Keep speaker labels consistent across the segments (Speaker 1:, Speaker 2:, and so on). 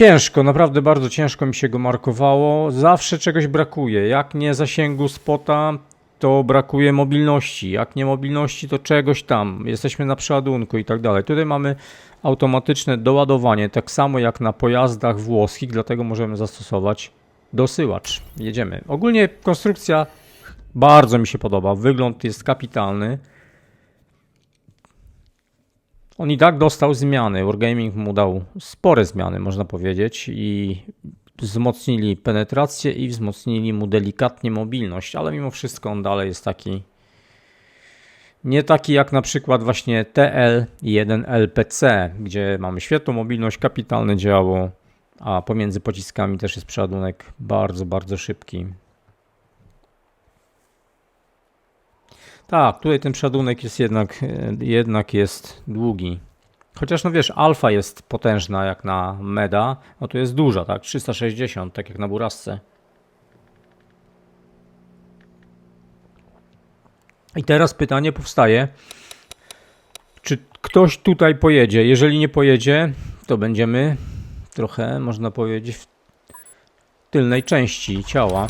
Speaker 1: Ciężko, naprawdę bardzo ciężko mi się go markowało. Zawsze czegoś brakuje. Jak nie zasięgu spota, to brakuje mobilności. Jak nie mobilności, to czegoś tam. Jesteśmy na przeładunku i tak dalej. Tutaj mamy automatyczne doładowanie, tak samo jak na pojazdach włoskich, dlatego możemy zastosować dosyłacz. Jedziemy. Ogólnie konstrukcja bardzo mi się podoba. Wygląd jest kapitalny. On i tak dostał zmiany. Wargaming mu dał spore zmiany, można powiedzieć, i wzmocnili penetrację i wzmocnili mu delikatnie mobilność, ale mimo wszystko on dalej jest taki. Nie taki jak na przykład właśnie TL1LPC, gdzie mamy świetną mobilność, kapitalne działo, a pomiędzy pociskami też jest przeładunek bardzo, bardzo szybki. Tak, tutaj ten przeładunek jest jednak, e, jednak jest długi. Chociaż no wiesz, alfa jest potężna jak na meda, no to jest duża, tak? 360, tak jak na burasce. I teraz pytanie powstaje, czy ktoś tutaj pojedzie? Jeżeli nie pojedzie, to będziemy trochę, można powiedzieć, w tylnej części ciała.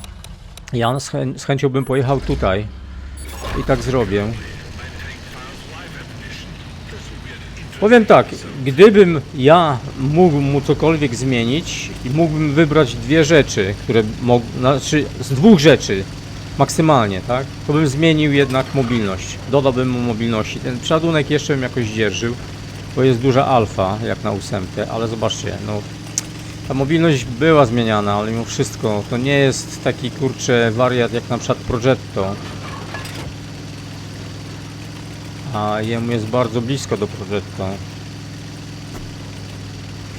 Speaker 1: Ja z, z chęcią bym pojechał tutaj, i tak zrobię. Powiem tak, gdybym ja mógł mu cokolwiek zmienić mógłbym wybrać dwie rzeczy, które mogą, znaczy z dwóch rzeczy maksymalnie, tak, to bym zmienił jednak mobilność. Dodałbym mu mobilności. Ten przeładunek jeszcze bym jakoś dzierżył, bo jest duża alfa, jak na ósemkę, ale zobaczcie, no ta mobilność była zmieniana, ale mimo wszystko to nie jest taki kurcze wariat jak na przykład Progetto, a jemu jest bardzo blisko do Progetto.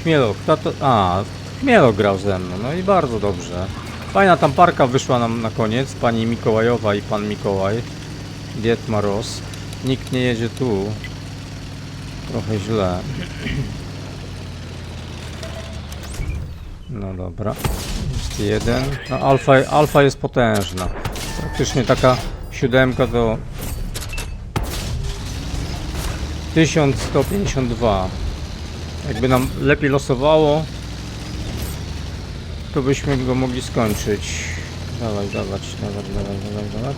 Speaker 1: Chmielo, kto to... A, Chmielo grał ze mną, no i bardzo dobrze. Fajna tam parka wyszła nam na koniec, pani Mikołajowa i pan Mikołaj. Diet Maros. Nikt nie jedzie tu. Trochę źle. No dobra. Jest jeden. No alfa, alfa jest potężna. Praktycznie taka siódemka to 1152. Jakby nam lepiej losowało, to byśmy go mogli skończyć. Dawaj, dawać, dawać, dawać, dawać, dawać.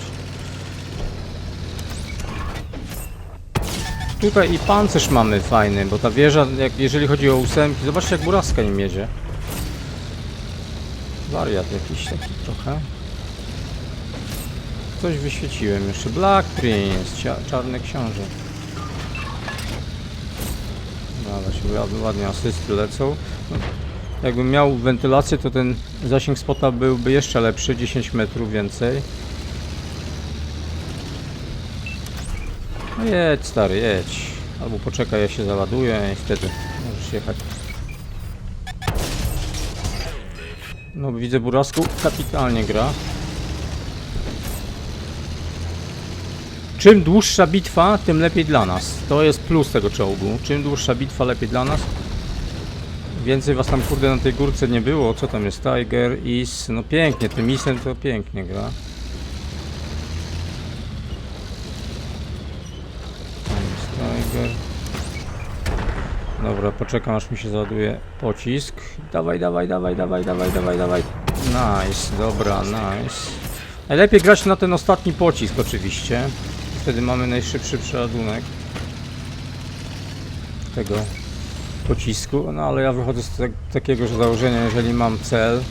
Speaker 1: Tutaj i pancerz mamy fajny, bo ta wieża, jak, jeżeli chodzi o ósemki, zobaczcie jak buraska nim jedzie. Wariat jakiś taki trochę. Coś wyświeciłem jeszcze. Black Prince, czarny książę. Ale się ładnie, asysty lecą. No, jakbym miał wentylację, to ten zasięg spota byłby jeszcze lepszy, 10 metrów więcej. No jedź stary, jedź. Albo poczekaj, ja się załaduję i wtedy możesz jechać. No widzę Burasku, kapitalnie gra. Czym dłuższa bitwa, tym lepiej dla nas. To jest plus tego czołgu. Czym dłuższa bitwa, lepiej dla nas. Więcej was tam kurde na tej górce nie było. Co tam jest? Tiger, Is. No pięknie, tym Isem to pięknie gra. Tiger. Dobra, poczekam aż mi się załaduje pocisk. Dawaj, dawaj, dawaj, dawaj, dawaj, dawaj, dawaj. Nice, dobra, nice. Najlepiej grać na ten ostatni pocisk oczywiście. Wtedy mamy najszybszy przeładunek tego pocisku. No ale ja wychodzę z tak, takiego że założenia, jeżeli mam cel,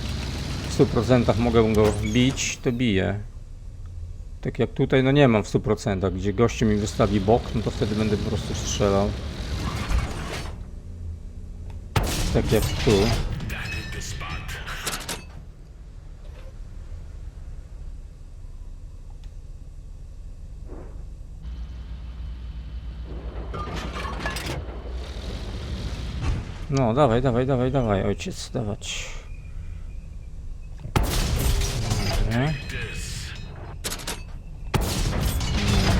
Speaker 1: w 100% mogę go bić, to biję. Tak jak tutaj, no nie mam w 100%, gdzie gościu mi wystawi bok, no to wtedy będę po prostu strzelał. Tak jak tu. No, dawaj, dawaj, dawaj, dawaj, ojciec, dawać. Dobra.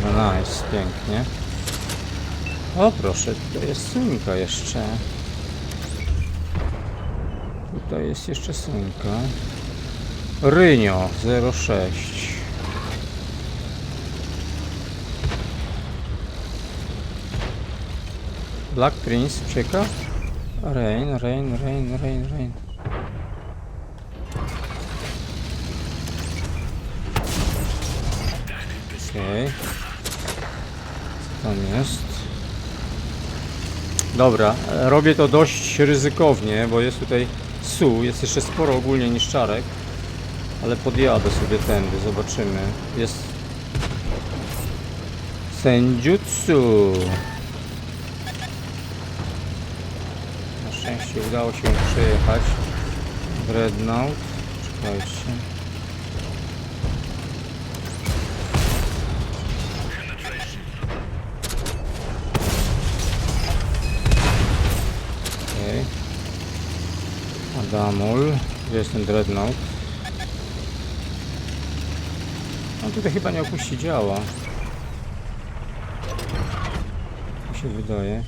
Speaker 1: Dobra, nice, pięknie. O, proszę, tutaj jest sunka jeszcze. Tutaj jest jeszcze sunka. Rynio 06. Black Prince ucieka? Rain, rain, rain, rain, rain. Okej. Co tam jest? Dobra, robię to dość ryzykownie, bo jest tutaj su, jest jeszcze sporo ogólnie niszczarek. Ale podjadę sobie tędy, zobaczymy. Jest... Senjutsu! Szczęście udało się przejechać. Dreadnought. Czekajcie. Okej. Adamul. Gdzie jest ten Dreadnought? On tutaj chyba nie opuści działa. Mi się wydaje.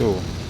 Speaker 1: Tam jest Su.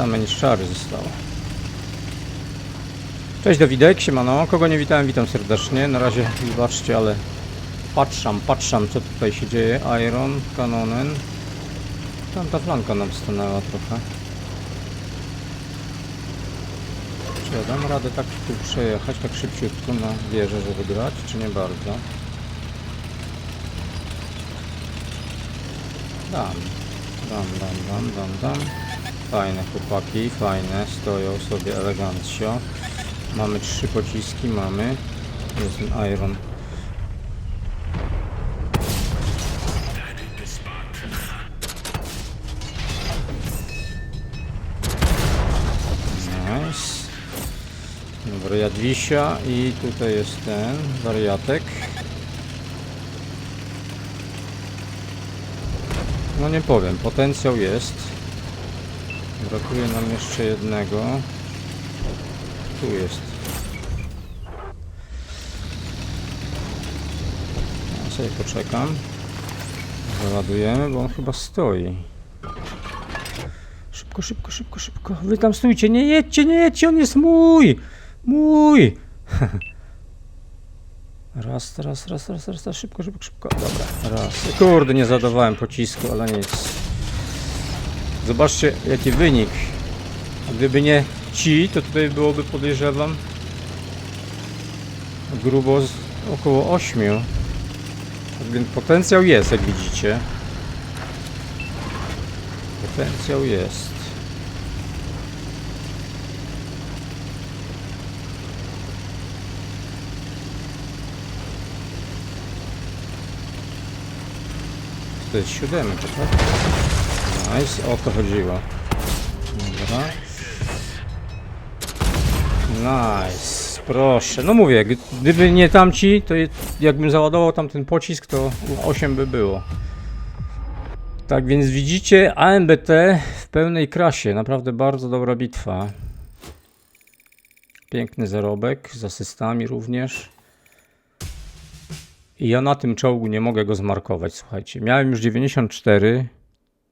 Speaker 1: Same niszczary zostało. Cześć Dawidek, siemano. Kogo nie witałem, witam serdecznie. Na razie wybaczcie, ale patrzam, patrzam co tutaj się dzieje. Iron, Kanonen. Tam ta flanka nam stanęła trochę. Czy ja dam radę tak tu przejechać, tak szybciutko na wieżę, żeby grać, czy nie bardzo? Dam. Dam, dam, dam, dam, dam. Fajne chłopaki, fajne, stoją sobie elegancko. Mamy trzy pociski, mamy. Jest ten iron. Nice. Dobra, Jadwisia i tutaj jest ten wariatek. No nie powiem, potencjał jest. Brakuje nam jeszcze jednego. Tu jest. Ja sobie poczekam. Załadujemy, bo on chyba stoi. Szybko, szybko, szybko, szybko. Wy tam stójcie, nie jedźcie, nie jedźcie, on jest mój! Mój! Raz, raz, raz, raz, raz, raz, szybko, szybko, szybko. Dobra, raz. Kurde, nie zadawałem pocisku, ale nic. Zobaczcie, jaki wynik. Gdyby nie ci, to tutaj byłoby, podejrzewam, grubo około 8. Tak więc potencjał jest, jak widzicie. Potencjał jest. To jest siódemka, tak? Nice, o to chodziło. Dobra. Nice, proszę. No mówię, gdyby nie tamci, to jakbym załadował tam ten pocisk, to 8 by było. Tak więc widzicie, AMBT w pełnej krasie. Naprawdę bardzo dobra bitwa. Piękny zarobek, z asystami również. I ja na tym czołgu nie mogę go zmarkować, słuchajcie. Miałem już 94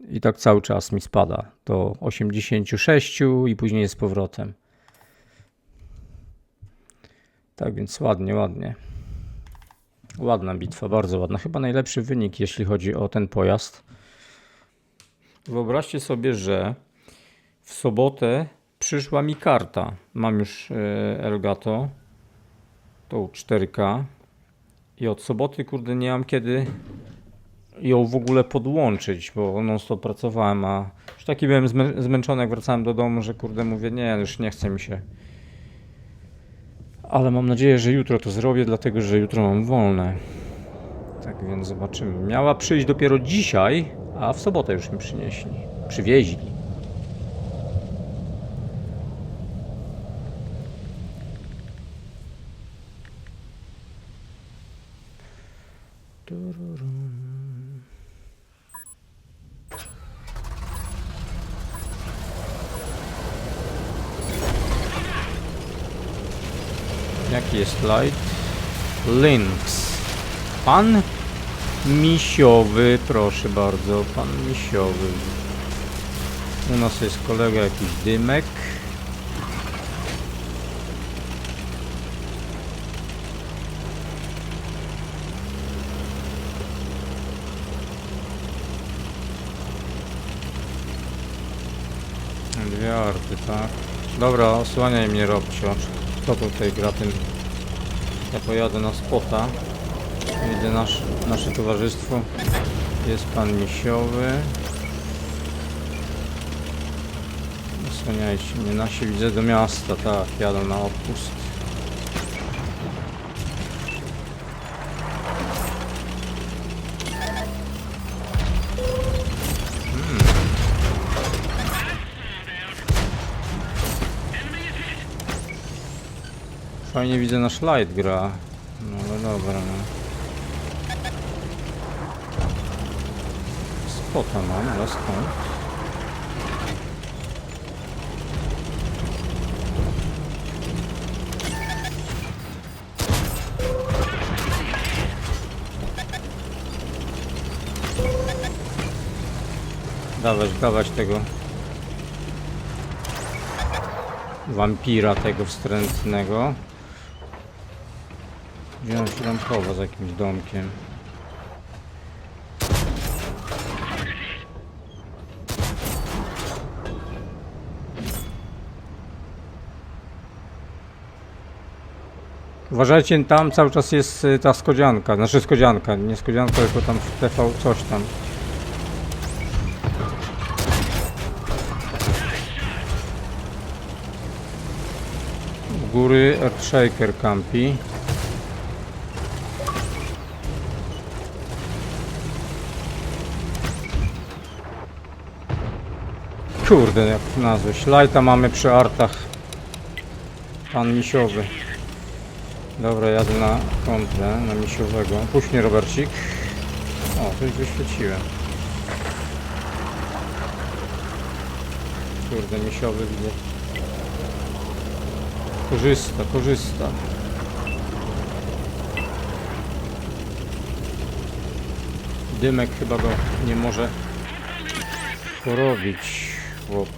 Speaker 1: i tak cały czas mi spada do 86 i później z powrotem. Tak więc ładnie, ładnie. Ładna bitwa, bardzo ładna. Chyba najlepszy wynik, jeśli chodzi o ten pojazd. Wyobraźcie sobie, że w sobotę przyszła mi karta. Mam już e, Elgato, tą 4K i od soboty, kurde, nie mam kiedy ją w ogóle podłączyć, bo non stop pracowałem, a już taki byłem zmę- zmęczony, jak wracałem do domu, że kurde, mówię, nie, już nie chce mi się. Ale mam nadzieję, że jutro to zrobię, dlatego że jutro mam wolne. Tak więc zobaczymy. Miała przyjść dopiero dzisiaj, a w sobotę już mi przynieśli. Przywieźli. Jaki jest slajd? Links. Pan Misiowy, proszę bardzo, pan Misiowy. U nas jest kolega jakiś dymek. Dwie arty, tak. Dobra, osłaniaj mnie Robcio. Kto tutaj gra tym? Ja pojadę na spota. Widzę nasz, nasze towarzystwo. Jest pan Misiowy. Osłaniajcie mnie. Nasi widzę do miasta, tak. Jadą na odpust. Fajnie widzę nasz light gra. No ale dobra, no. Spota mam, ale skąd? Dawać, dawać tego wampira tego wstrętnego. On się tam chowa za jakimś domkiem? Uważajcie, tam cały czas jest y, ta skodzianka, znaczy skodzianka, nie skodzianka, tylko tam TV coś tam. Góry Earthshaker campi. Kurde, jak nazwać. Lighta mamy przy artach. Pan misiowy. Dobra, jadę na kontrę, na misiowego. Puść mnie, Robercik. O, coś wyświeciłem. Kurde, misiowy widzę. Korzysta, korzysta. Dymek chyba go nie może porobić, chłop.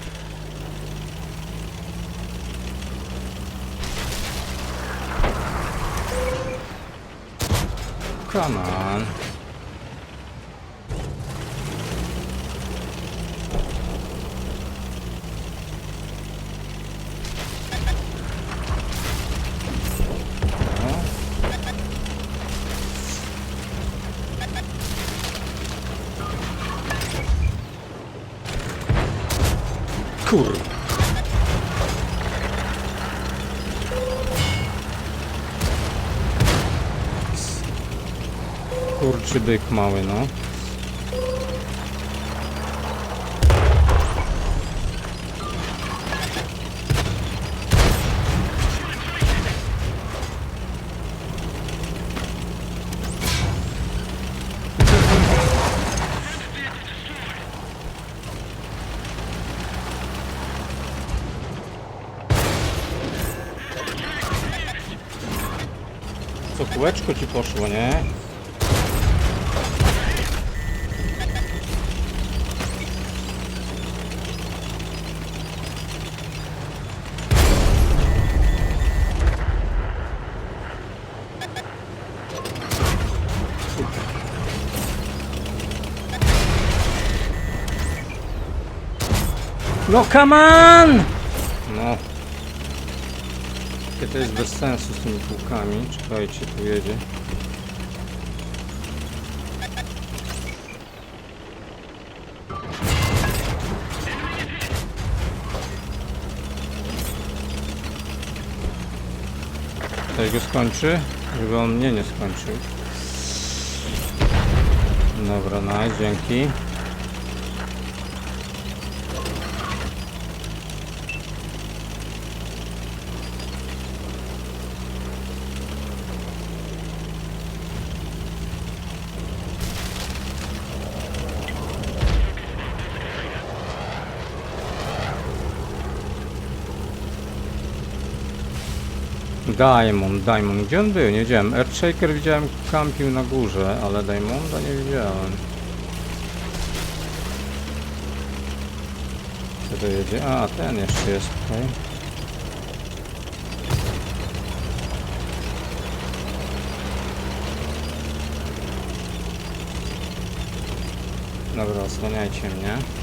Speaker 1: Come on. Kurczy byk mały, no. Co, kółeczko ci poszło, nie? No come on! No. Jakie to jest bez sensu z tymi półkami. Czekajcie, tu jedzie. Ktoś go skończy? Żeby on mnie nie skończył. Dobra, nice, dzięki. Diamond, Diamond, gdzie on był? Nie widziałem. Earthshaker widziałem kampił na górze, ale Diamonda nie widziałem. Co to jedzie? A, ten jeszcze jest tutaj. Dobra, osłaniajcie mnie.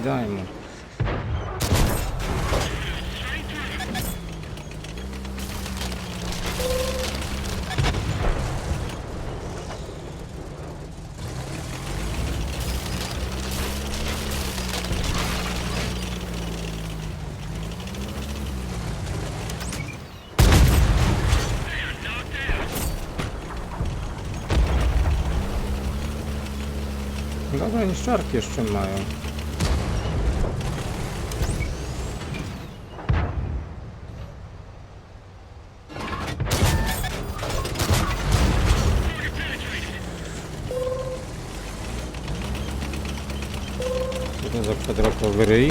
Speaker 1: Jest Diamond. Dobra, niszczarki jeszcze mają. To za kwadratowy ryj?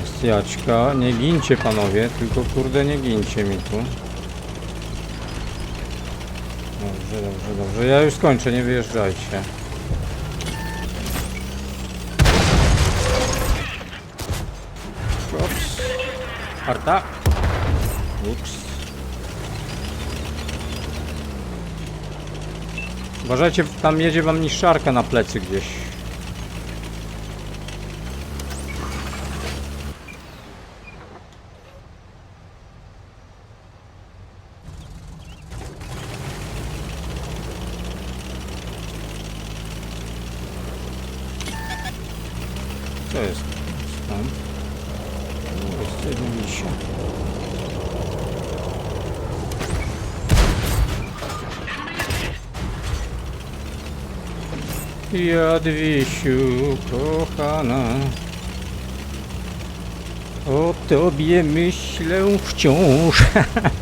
Speaker 1: Jest jaćka. Nie gincie panowie, tylko kurde nie gincie mi tu. Dobrze, dobrze, dobrze. Ja już skończę, nie wyjeżdżajcie. Ups. Arta. Ups. Uważajcie, tam jedzie wam niszczarka na plecy gdzieś. Co jest tam? O, Jest jeden misia. Jadwisiu, kochana. O tobie myślę wciąż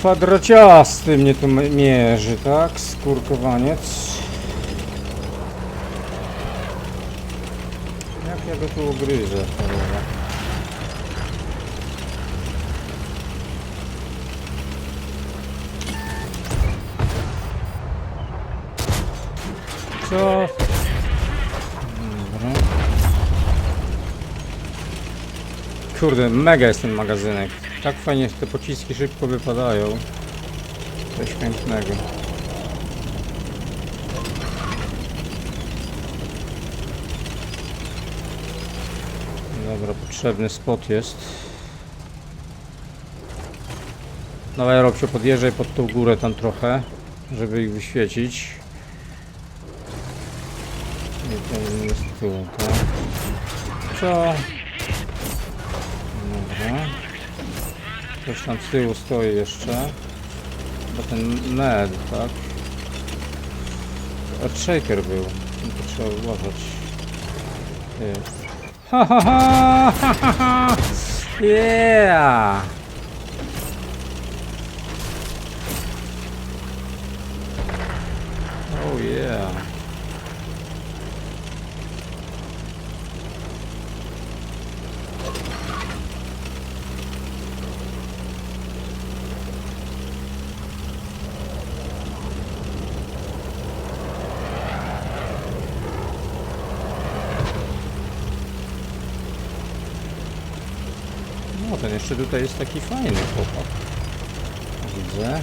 Speaker 1: Kwadraciasty mnie tu mierzy, tak? Skurkowaniec. Jak ja go tu ugryzę? Co? Kurde, mega jest ten magazynek. Tak fajnie te pociski szybko wypadają. Coś pięknego. Dobra, potrzebny spot jest. Dawaj Robcio, podjeżdżaj pod tą górę tam trochę, żeby ich wyświecić. I ten jest tu, tak? Co? Ktoś tam z tyłu stoi jeszcze. Bo ten med, tak? Earthshaker był. No to trzeba uważać. Ty. Ha ha ha! ha, ha, ha. Yeah! Oh yeah. Jeszcze tutaj jest taki fajny chłopak. Widzę.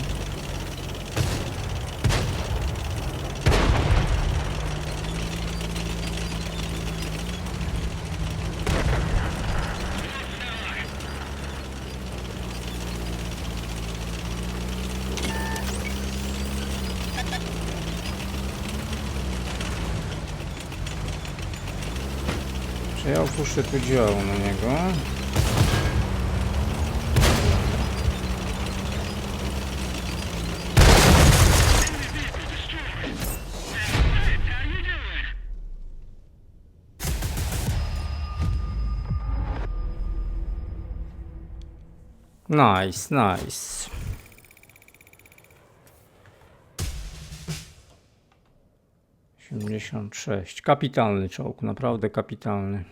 Speaker 1: Czy ja opuszczę tu dział na niego? Nice, nice. Siedemdziesiąt sześć. Kapitalny czołg, naprawdę kapitalny.